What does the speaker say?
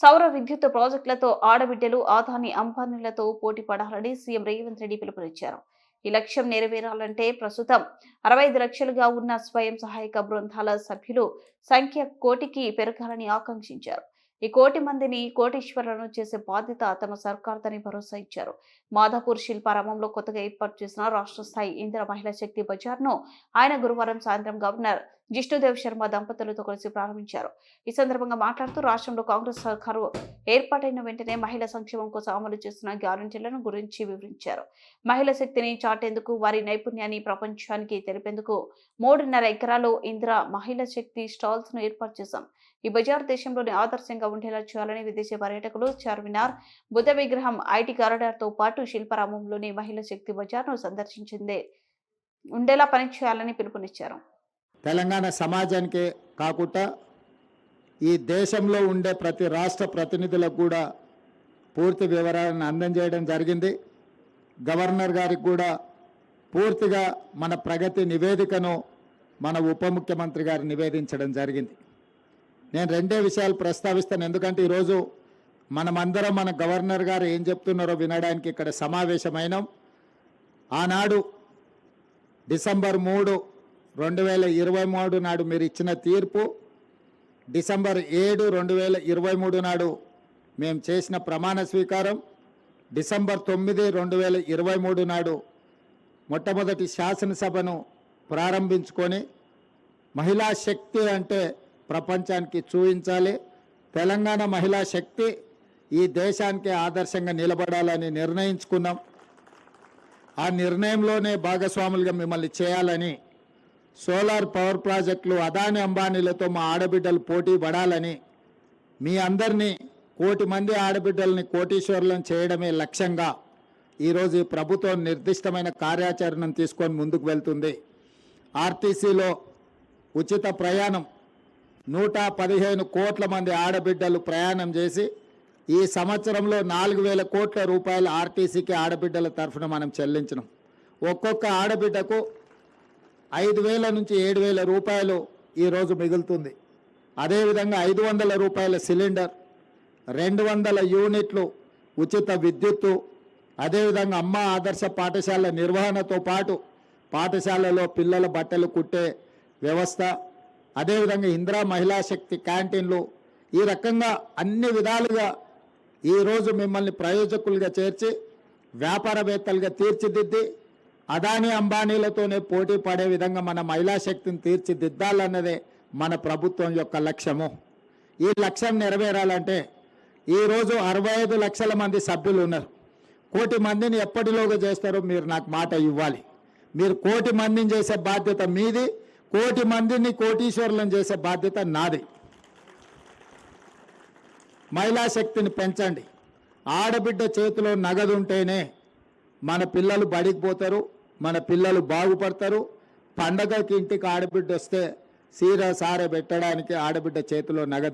సౌర విద్యుత్ ప్రాజెక్టులతో ఆడబిడ్డలు ఆదాని అంబానీలతో పోటీ పడాలని సీఎం రేవంత్ రెడ్డి పిలుపునిచ్చారు. ఈ లక్ష్యం నెరవేరాలంటే ప్రస్తుతం అరవై ఐదు లక్షలుగా ఉన్న స్వయం సహాయక బృందాల సభ్యులు సంఖ్య కోటికి పెరగాలని ఆకాంక్షించారు. ఈ కోటి మందిని కోటీశ్వరులను చేసే బాధ్యత తమ సర్కార్దని భరోసా ఇచ్చారు. మాధాపూర్ శిల్పారామంలో కొత్తగా ఏర్పాటు చేసిన రాష్ట్ర స్థాయి ఇందిర మహిళా శక్తి బజార్ను ఆయన గురువారం సాయంత్రం గవర్నర్ జిష్ణుదేవ్ శర్మ దంపతులతో కలిసి ప్రారంభించారు. ఈ సందర్భంగా మాట్లాడుతూ రాష్ట్రంలో కాంగ్రెస్ సర్కారు ఏర్పాటైన వెంటనే మహిళా సంక్షేమం కోసం అమలు చేస్తున్న గ్యారంటీలను గురించి వివరించారు. మహిళా శక్తిని చాటేందుకు వారి నైపుణ్యాన్ని ప్రపంచానికి తెలిపేందుకు మూడున్నర ఎకరాలు ఇందిరా మహిళా శక్తి స్టాల్స్ను ఏర్పాటు చేశాం. ఈ బజార్ దేశంలోని ఆదర్శంగా ఉండేలా చేయాలని విదేశీ పర్యాటకులు చార్మినార్ బుద్ధ విగ్రహం ఐటీ కారిడార్తో పాటు శిల్పారామంలోని మహిళా శక్తి బజార్ను సందర్శించిందే. ఉండేలా పనిచేయాలని పిలుపునిచ్చారు. తెలంగాణ సమాజానికే కాకుండా ఈ దేశంలో ఉండే ప్రతి రాష్ట్ర ప్రతినిధులకు కూడా పూర్తి వివరాలను అందజేయడం జరిగింది. గవర్నర్ గారికి కూడా పూర్తిగా మన ప్రగతి నివేదికను మన ఉప ముఖ్యమంత్రి గారు నివేదించడం జరిగింది. నేను రెండే విషయాలు ప్రస్తావిస్తాను. ఎందుకంటే ఈరోజు మనమందరం మన గవర్నర్ గారు ఏం చెప్తున్నారో వినడానికి ఇక్కడ సమావేశమైనాం. ఆనాడు డిసెంబర్ మూడు రెండు వేల ఇరవై మూడు నాడు మీరు ఇచ్చిన తీర్పు డిసెంబర్ ఏడు రెండు వేల ఇరవై మూడు నాడు మేము చేసిన ప్రమాణ స్వీకారం డిసెంబర్ తొమ్మిది రెండు వేల ఇరవై మూడు నాడు మొట్టమొదటి శాసనసభను ప్రారంభించుకొని మహిళా శక్తి అంటే ప్రపంచానికి చూపించాలి తెలంగాణ మహిళా శక్తి ఈ దేశానికి ఆదర్శంగా నిలబడాలని నిర్ణయించుకున్నాం. ఆ నిర్ణయంలోనే భాగస్వాములుగా మిమ్మల్ని చేయాలని సోలార్ పవర్ ప్రాజెక్టులు అదాని అంబానీలతో మా ఆడబిడ్డలు పోటీ పడాలని మీ అందరినీ కోటి మంది ఆడబిడ్డల్ని కోటీశ్వరులను చేయడమే లక్ష్యంగా ఈరోజు ఈ ప్రభుత్వం నిర్దిష్టమైన కార్యాచరణను తీసుకొని ముందుకు వెళ్తుంది. ఆర్టీసీలో ఉచిత ప్రయాణం నూట పదిహేను కోట్ల మంది ఆడబిడ్డలు ప్రయాణం చేసి ఈ సంవత్సరంలో నాలుగు వేల కోట్ల రూపాయలు ఆర్టీసీకి ఆడబిడ్డల తరఫున మనం చెల్లించినాం. ఒక్కొక్క ఆడబిడ్డకు ఐదు వేల నుంచి ఏడు వేల రూపాయలు ఈరోజు మిగులుతుంది. అదేవిధంగా ఐదు వందల రూపాయల సిలిండర్ రెండు వందల యూనిట్లు ఉచిత విద్యుత్తు అదేవిధంగా అమ్మ ఆదర్శ పాఠశాల నిర్వహణతో పాటు పాఠశాలలో పిల్లల బట్టలు కుట్టే వ్యవస్థ అదేవిధంగా ఇందిరా మహిళా శక్తి క్యాంటీన్లు ఈ రకంగా అన్ని విధాలుగా ఈరోజు మిమ్మల్ని ప్రయోజకులుగా చేర్చి వ్యాపారవేత్తలుగా తీర్చిదిద్ది అదానీ అంబానీలతోనే పోటీ పడే విధంగా మన మహిళా శక్తిని తీర్చిదిద్దాలన్నదే మన ప్రభుత్వం యొక్క లక్ష్యము. ఈ లక్ష్యం నెరవేరాలంటే ఈరోజు అరవై ఐదు లక్షల మంది సభ్యులు ఉన్నారు. కోటి మందిని ఎప్పటిలోగా చేస్తారో మీరు నాకు మాట ఇవ్వాలి. మీరు కోటి మందిని చేసే బాధ్యత మీది. కోటి మందిని కోటీశ్వరులను చేసే బాధ్యత నాది. మహిళా శక్తిని పెంచండి. ఆడబిడ్డ చేతిలో నగదు ఉంటేనే మన పిల్లలు బడికి పోతారు మన పిల్లలు బాగుపడతారు. పండగకి ఇంటికి ఆడబిడ్డ వస్తే సీర సార పెట్టడానికి ఆడబిడ్డ చేతిలో నగదు